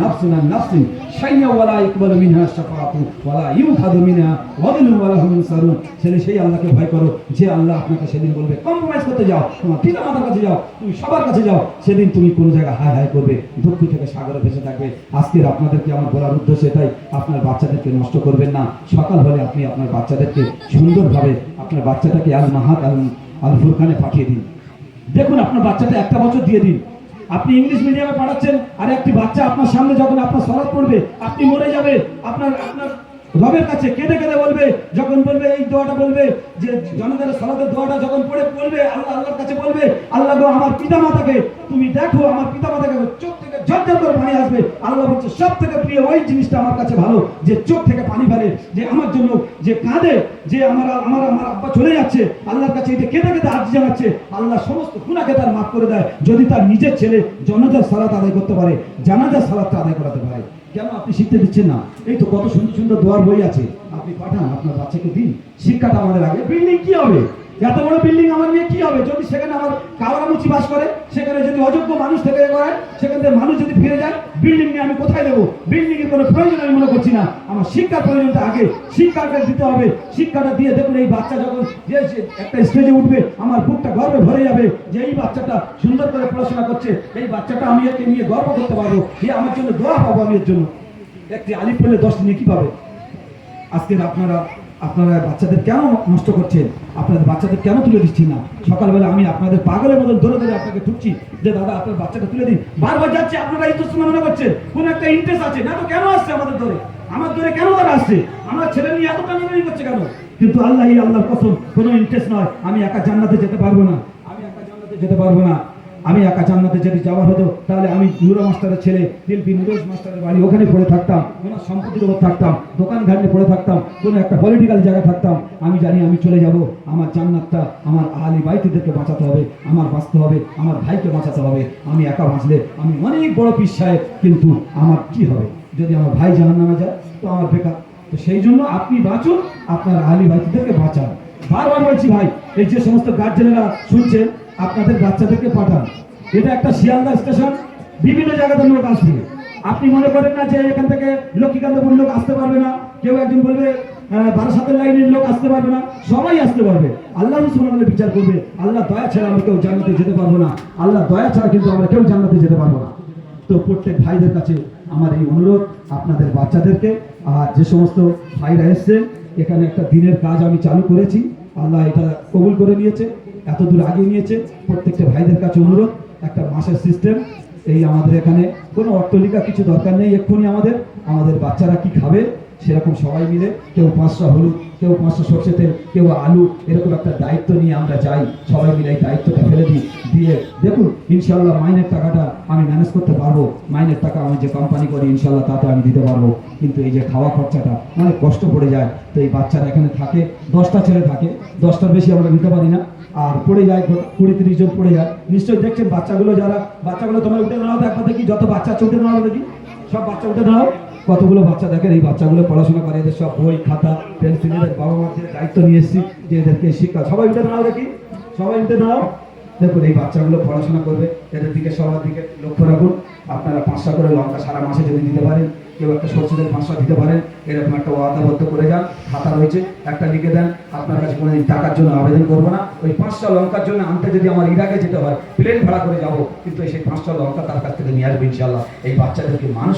নাফসিন আন নাফসিন, শাইয়া ওয়ালা ইকবালু মিনহা শাফাআতু ওয়ালা ইউখাযু মিনহা ওয়াদলুম ওয়ালা হুম ইনসারুন। সেদিন সেই আল্লাহকে ভয় করো, যে আল্লাহ আপনাকে সেদিন বলবে কম্প্রোমাইজ করতে যাও, তোমার পিতা মাতার কাছে যাও, তুমি সবার কাছে যাও, সেদিন তুমি কোনো জায়গায় হাই হাই করবে, দুঃখ থেকে সাগরে ভেসে থাকবে। আজকের আপনাদেরকে আমার বলার উদ্দেশ্য এটাই, আপনার বাচ্চাদেরকে নষ্ট করবেন না। সকাল হলে আপনি আপনার বাচ্চাদেরকে সুন্দরভাবে আপনার বাচ্চাটাকে আল মাহাত আল আল ফুরখানে পাঠিয়ে দিন। দেখুন, আপনার বাচ্চাটা একটা বছর দিয়ে দিন। আপনি ইংলিশ মিডিয়ামে পাঠাচ্ছেন আর একটি বাচ্চা আপনার সামনে যখন আপনার সরাত পড়বে আপনি মরে যাবে, আপনার আপনার রবের কাছে কেঁদে কেঁদে বলবে, যখন বলবে, এই দোয়াটা বলবে, যে জনগণের সলাতের দোয়াটা যখন পড়ে বলবে, আল্লাহ, আল্লাহর কাছে বলবে, আল্লাহ আমার পিতা মাতাকে তুমি দেখো, আমার পিতা মাতাকে চোখ করে পানি আসবে, আল্লাহ বলছে সব থেকে প্রিয় ওই জিনিসটা আমার কাছে ভালো, যে চোখ থেকে পানি ফেলে যে আমার জন্য, যে যে আমার আমার আমার আব্বা চলে যাচ্ছে, আল্লাহর কাছে এটা কেঁদে কেঁদে আজ জানাচ্ছে, আল্লাহ সমস্ত গুণাকে তার মাফ করে দেয়, যদি তার নিজের ছেলে জনজার সালাত আদায় করতে পারে, জানাজার সালাতটা আদায় করাতে পারে। কেন আপনি শিখতে দিচ্ছেন না? এই তো কত সুন্দর সুন্দর দোয়ার বই আছে। আপনি পাঠান, আপনার বাচ্চাকে দিন। শিক্ষাটা আমাদের আগে। বিল্ডিং কি হবে? এত বড় বিল্ডিং আমার নিয়ে কি হবে? যদি সেখানে আমার বাস করে, সেখানে যদি অযোগ্য মানুষ থেকে সেখান থেকে মানুষ যদি ফিরে যায় বিল্ডিং নিয়ে আমি কোথায় দেবো? কোনো প্রয়োজন আমি মনে করছি না। আমার প্রয়োজনটা আগে শিক্ষাটা দিতে হবে। শিক্ষাটা দিয়ে দেখুন এই বাচ্চা যখন যে যে একটা স্টেজে উঠবে, আমার বুকটা গর্বে ভরে যাবে যে এই বাচ্চাটা সুন্দর করে পড়াশোনা করছে। এই বাচ্চাটা আমি একে নিয়ে গর্ব করতে পারব এ আমার জন্য দোয়া পাবো আমি এর জন্য। একটি আলিফ পড়লে দশটি নিয়ে কি পাবে? আজকের আপনারা আপনারা বাচ্চাদের কেন নষ্ট করছেন? আপনাদের বাচ্চাদের কেন তুলে দিচ্ছি না? সকালবেলা আমি আপনাদের পাগলের মতন ধরে ধরে আপনাকে ঠুকছি যে, দাদা, আপনার বাচ্চাটা তুলে দিন। বারবার যাচ্ছে, আপনারা ইন্টারেস্ট মনে করছেন। কোন একটা ইন্টারেস্ট আছে। না তো কেন আসছে আমাদের ধরে আমার ধরে কেন তারা আসছে? আমার ছেলে নিয়ে এত টানাটানি করছে কেন? কিন্তু আল্লাহ আল্লাহর কসম, কোনো ইন্টারেস্ট নয়। আমি একা জান্নাতে যেতে পারব না। আমি একা জান্নাতে যেতে পারব না। আমি একা জান্নাতে যদি যাওয়ার হতো, তাহলে আমি নুরো মাস্টারের ছেলে দিলপি নুরোজ মাস্টারের বাড়ি ওখানে পড়ে থাকতাম, ওনার সম্পত্তির ওপর থাকতাম, দোকান ঘাটে পড়ে থাকতাম, কোনো একটা পলিটিক্যাল জায়গায় থাকতাম, আমি জানি আমি চলে যাব, আমার জান্নাতটা আমার আলি বাইতিদেরকে বাঁচাতে হবে, আমার বাঁচতে হবে, আমার ভাইকে বাঁচাতে হবে, আমি একা বাঁচলে আমি অনেক বড় পিস সাহেব, কিন্তু আমার কি হবে? যদি আমার ভাই জাহান যায়, তো আমার বেকার। তো সেই জন্য আপনি বাঁচুন, আপনার আলি বাইতিদেরকে বাঁচান। বারবার বলছি ভাই, এই যে সমস্ত গার্জেনেরা শুনছেন আপনাদের বাচ্চাদেরকে পাঠান। এটা একটা শিয়ালদা স্টেশন, বিভিন্ন জায়গাতে লোক আসবে। আপনি মনে করেন না যে এখান থেকে লক্ষ্মীকান্তপুর লোক আসতে পারবে না, কেউ একজন বলবে বারাসাতের লাইনের লোক আসতে পারবে না, সবাই আসতে পারবে। আল্লাহ সুবহানাহু বিচার করবে, আল্লাহ দয়া ছাড়া আমরা কেউ জান্নাতে যেতে পারব না, আল্লাহ দয়া ছাড়া কিন্তু আমরা কেউ জান্নাতে যেতে পারব না। তো প্রত্যেক ভাইদের কাছে আমার এই অনুরোধ, আপনাদের বাচ্চাদেরকে, আর যে সমস্ত ভাইরা এসছেন, এখানে একটা দিনের কাজ আমি চালু করেছি, আল্লাহ এটা কবুল করে নিয়েছে। এত দূর আগিয়ে নিয়েছে। প্রত্যেকটা ভাইদের কাছে অনুরোধ, একটা মাসের সিস্টেম এই আমাদের এখানে কোনো অট্টলিকা কিছু দরকার নেই এক্ষুনি আমাদের। আমাদের বাচ্চারা কি খাবে, সেরকম সবাই মিলে, কেউ পাঁচটা হলুদ, কেউ পাঁচটা সর্ষে তেল, কেউ আলু, এরকম একটা দায়িত্ব নিয়ে আমরা যাই। সবাই মিলে এই দায়িত্বটা ফেলে দিই, দিয়ে দেখুন ইনশাল্লাহ মাইনের টাকাটা আমি ম্যানেজ করতে পারব। মাইনের টাকা আমি যে কোম্পানি করি ইনশাল্লাহ তাতে আমি দিতে পারব। কিন্তু এই যে খাওয়া খরচাটা, অনেক কষ্ট পড়ে যায়। তো এই বাচ্চারা এখানে থাকে, দশটা ছেলে থাকে, দশটার বেশি আমরা নিতে পারি না। আর পড়ে যায় কুড়ি তিরিশ জন পড়ে যায়। নিশ্চয়ই দেখছেন বাচ্চাগুলো যারা, বাচ্চাগুলো তোমার উঠে দাঁড়াও দেখো দেখি, যত বাচ্চা আছে উঠে দাঁড়াও দেখি। সব বাচ্চা উঠে দাঁড়াও কতগুলো বাচ্চা দেখেন, এই বাচ্চাগুলো পড়াশোনা করে, এদের সব বই, খাতা পেন্সিল এদের বাবা যে দায়িত্ব নিয়ে এসেছি, যে এদেরকে শিক্ষা, সবাই উঠে দাঁড়াও দেখি, সবাই উঠে দাঁড়াও দেখুন, এই বাচ্চাগুলো পড়াশোনা করবে, এদের দিকে, সবার দিকে লক্ষ্য রাখুন। আপনারা পাঁচটা করে লঙ্কা সারা মাসে যদি দিতে পারেন, কেউ একটা সরষে তেল পাঁচটা দিতে পারেন, এরকম একটা ওয়াদাবদ্ধ করে যান, খাতা রয়েছে, একটা লিখে দেন, আপনার কাছে কোনোদিন টাকার জন্য আবেদন করব না। ওই পাঁচটা লঙ্কার জন্য আনতে যদি আমার ইরাকে যেতে হয়, প্লেন ভাড়া করে যাব, কিন্তু সেই পাঁচটা লঙ্কা তার কাছ থেকে নিয়ে আসবে ইনশাল্লাহ এই বাচ্চাদেরকে মানুষ